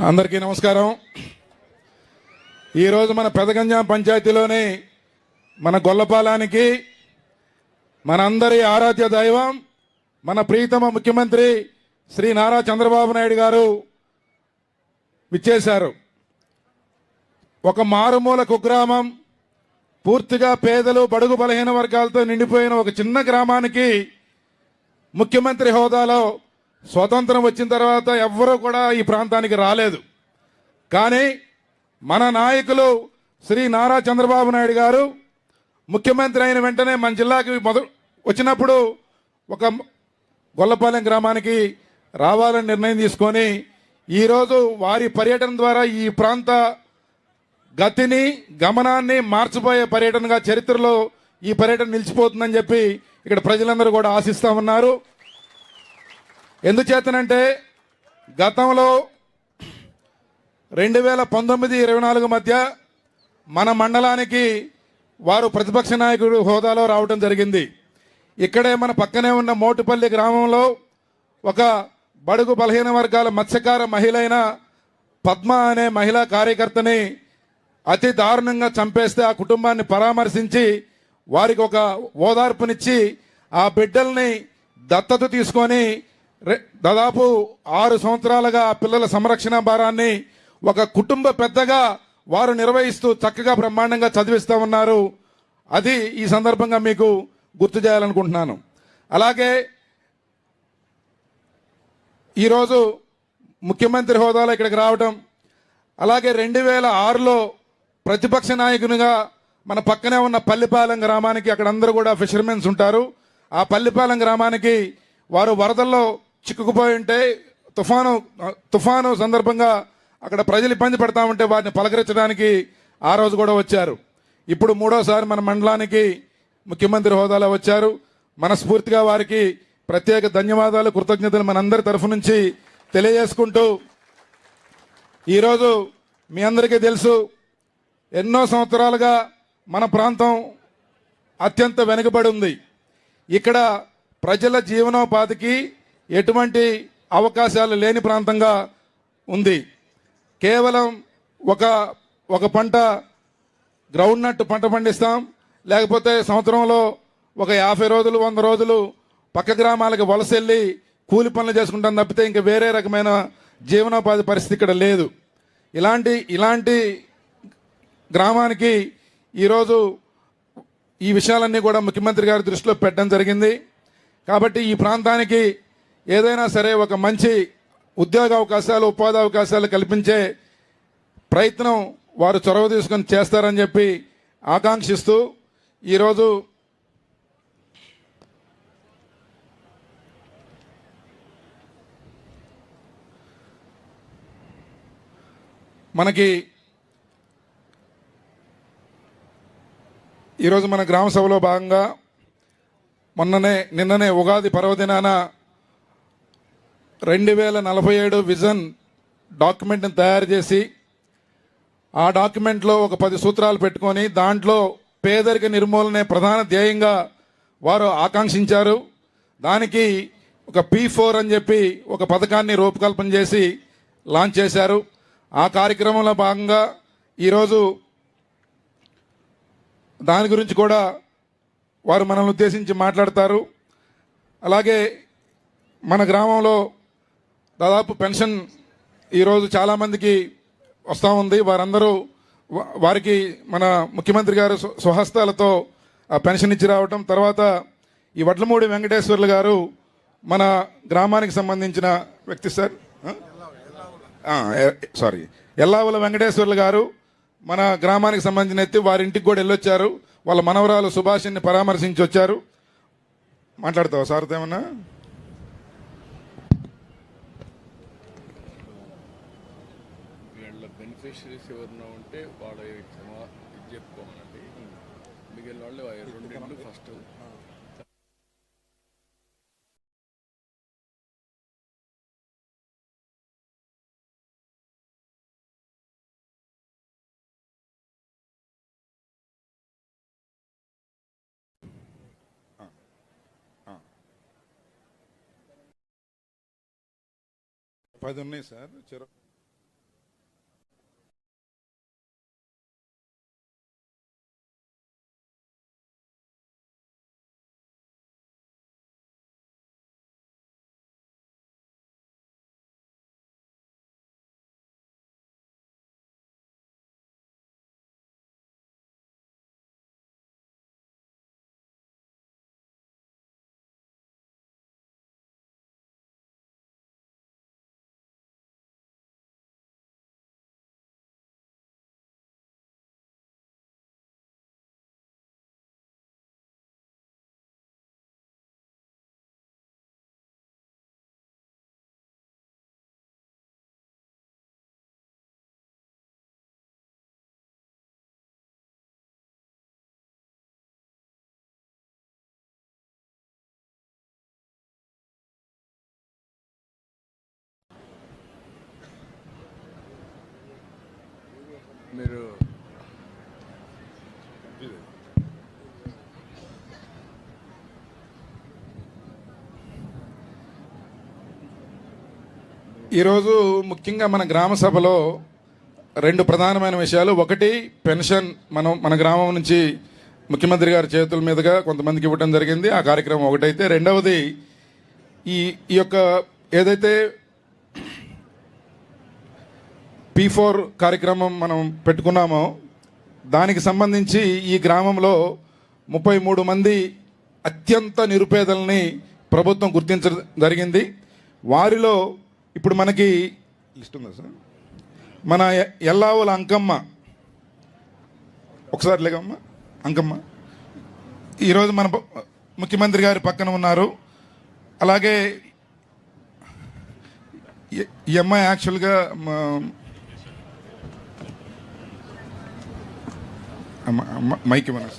అందరికీ నమస్కారం. ఈరోజు మన పెదగంజాం పంచాయతీలోని మన గొల్లపాలానికి మనందరి ఆరాధ్య దైవం మన ప్రీతమ ముఖ్యమంత్రి శ్రీ నారా చంద్రబాబు నాయుడు గారు విచ్చేశారు. ఒక మారుమూల కుగ్రామం పూర్తిగా పేదలు బడుగు బలహీన వర్గాలతో నిండిపోయిన ఒక చిన్న గ్రామానికి ముఖ్యమంత్రి హోదాలో స్వతంత్రం వచ్చిన తర్వాత ఎవ్వరూ కూడా ఈ ప్రాంతానికి రాలేదు. కానీ మన నాయకులు శ్రీ నారా చంద్రబాబు నాయుడు గారు ముఖ్యమంత్రి అయిన వెంటనే మన జిల్లాకి మొద వచ్చినప్పుడు ఒక గొల్లపాలెం గ్రామానికి రావాలని నిర్ణయం తీసుకొని ఈరోజు వారి పర్యటన ద్వారా ఈ ప్రాంత గతిని గమనాన్ని మార్చిపోయే పర్యటనగా చరిత్రలో ఈ పర్యటన నిలిచిపోతుందని చెప్పి ఇక్కడ ప్రజలందరూ కూడా ఆశిస్తా ఉన్నారు. ఎందుచేతనంటే గతంలో రెండు వేల పంతొమ్మిది ఇరవై నాలుగు మధ్య మన మండలానికి వారు ప్రతిపక్ష నాయకుడు హోదాలో రావడం జరిగింది. ఇక్కడే మన పక్కనే ఉన్న మోటుపల్లి గ్రామంలో ఒక బడుగు బలహీన వర్గాల మత్స్యకార మహిళ అయిన పద్మ అనే మహిళా కార్యకర్తని అతి దారుణంగా చంపేస్తే ఆ కుటుంబాన్ని పరామర్శించి వారికి ఒక ఓదార్పునిచ్చి ఆ బిడ్డల్ని దత్తత తీసుకొని దాదాపు ఆరు సంవత్సరాలుగా పిల్లల సంరక్షణ భారాన్ని ఒక కుటుంబ పెద్దగా వారు నిర్వహిస్తూ చక్కగా బ్రహ్మాండంగా చదివిస్తూ ఉన్నారు. అది ఈ సందర్భంగా మీకు గుర్తు చేయాలనుకుంటున్నాను. అలాగే ఈరోజు ముఖ్యమంత్రి హోదాలో ఇక్కడికి రావటం అలాగే రెండు వేల ఆరులో ప్రతిపక్ష నాయకునిగా మన పక్కనే ఉన్న పల్లిపాలెం గ్రామానికి అక్కడ అందరూ కూడా ఫిషర్మెన్స్ ఉంటారు. ఆ పల్లిపాలెం గ్రామానికి వారు వరదల్లో చిక్కుకుపోయి ఉంటే తుఫాను తుఫాను సందర్భంగా అక్కడ ప్రజలు ఇబ్బంది పడతా ఉంటే వారిని పలకరించడానికి ఆ రోజు కూడా వచ్చారు. ఇప్పుడు మూడోసారి మన మండలానికి ముఖ్యమంత్రి హోదాలో వచ్చారు. మనస్ఫూర్తిగా వారికి ప్రత్యేక ధన్యవాదాలు కృతజ్ఞతలు మనందరి తరఫు నుంచి తెలియజేసుకుంటూ ఈరోజు మీ అందరికీ తెలుసు ఎన్నో సంవత్సరాలుగా మన ప్రాంతం అత్యంత వెనుకబడి ఉంది. ఇక్కడ ప్రజల జీవనోపాధికి ఎటువంటి అవకాశాలు లేని ప్రాంతంగా ఉంది. కేవలం ఒక ఒక పంట గ్రౌండ్ నట్ పంట పండిస్తాం. లేకపోతే సంవత్సరంలో ఒక యాభై రోజులు వంద రోజులు పక్క గ్రామాలకు వలస వెళ్ళి కూలి పనులు చేసుకుంటాం తప్పితే ఇంకా వేరే రకమైన జీవనోపాధి పరిస్థితి ఇక్కడ లేదు. ఇలాంటి ఇలాంటి గ్రామానికి ఈరోజు ఈ విషయాలన్నీ కూడా ముఖ్యమంత్రి గారి దృష్టిలో పెట్టడం జరిగింది. కాబట్టి ఈ ప్రాంతానికి ఏదైనా సరే ఒక మంచి ఉద్యోగ అవకాశాలు ఉపాధి అవకాశాలు కల్పించే ప్రయత్నం వారు చొరవ తీసుకొని చేస్తారని చెప్పి ఆకాంక్షిస్తూ ఈరోజు మనకి ఈరోజు మన గ్రామ సభలో భాగంగా మొన్ననే నిన్ననే ఉగాది పర్వదినాన రెండు వేల నలభై ఏడు విజన్ డాక్యుమెంట్ని తయారు చేసి ఆ డాక్యుమెంట్లో ఒక పది సూత్రాలు పెట్టుకొని దాంట్లో పేదరిక నిర్మూలనే ప్రధాన ధ్యేయంగా వారు ఆకాంక్షించారు. దానికి ఒక పీ ఫోర్ అని చెప్పి ఒక పథకాన్ని రూపకల్పన చేసి లాంచ్ చేశారు. ఆ కార్యక్రమంలో భాగంగా ఈరోజు దాని గురించి కూడా వారు మనల్ని ఉద్దేశించి మాట్లాడతారు. అలాగే మన గ్రామంలో దాదాపు పెన్షన్ ఈరోజు చాలామందికి వస్తూ ఉంది. వారందరూ వారికి మన ముఖ్యమంత్రి గారు స్వహస్తాలతో ఆ పెన్షన్ ఇచ్చి రావటం. తర్వాత ఈ వడ్లమూడి వెంకటేశ్వర్లు గారు మన గ్రామానికి సంబంధించిన వ్యక్తి సార్ ఎ- సారీ ఎల్లావుల వెంకటేశ్వర్లు గారు మన గ్రామానికి సంబంధించిన ఎత్తి వారి ఇంటికి కూడా వెళ్ళొచ్చారు. వాళ్ళ మనవరాలు సుభాషిని పరామర్శించి వచ్చారు మాట్లాడతావా సార్తో ఏమన్నా? వీళ్ళ బెనిఫిషరీస్ ఎవరన్నా ఉంటే వాళ్ళ క్షమా ఇది చెప్పుకోమనండి. మిగిలిన వాళ్ళు రెండింటిని ఫస్ట్ పది ఉన్నాయి సార్ చెరు మీరు ఈరోజు ముఖ్యంగా మన గ్రామ సభలో రెండు ప్రధానమైన విషయాలు. ఒకటి పెన్షన్. మనం మన గ్రామం నుంచి ముఖ్యమంత్రి గారి చేతుల మీదుగా కొంతమందికి ఇవ్వడం జరిగింది. ఆ కార్యక్రమం ఒకటైతే. రెండవది ఈ ఈ యొక్క ఏదైతే పీ ఫోర్ కార్యక్రమం మనం పెట్టుకున్నామో. దానికి సంబంధించి ఈ గ్రామంలో ముప్పై మూడు మంది అత్యంత నిరుపేదల్ని ప్రభుత్వం గుర్తించడం జరిగింది. వారిలో ఇప్పుడు మనకి లిస్ట్ ఉందా సార్? మన ఎల్లావుల అంకమ్మ. ఒకసారి లేకమ్మ. అంకమ్మ. ఈరోజు మన ముఖ్యమంత్రి గారి పక్కన ఉన్నారు. అలాగే ఈ అమ్మాయి యాక్చువల్గా మైక్ ఇవ్వను.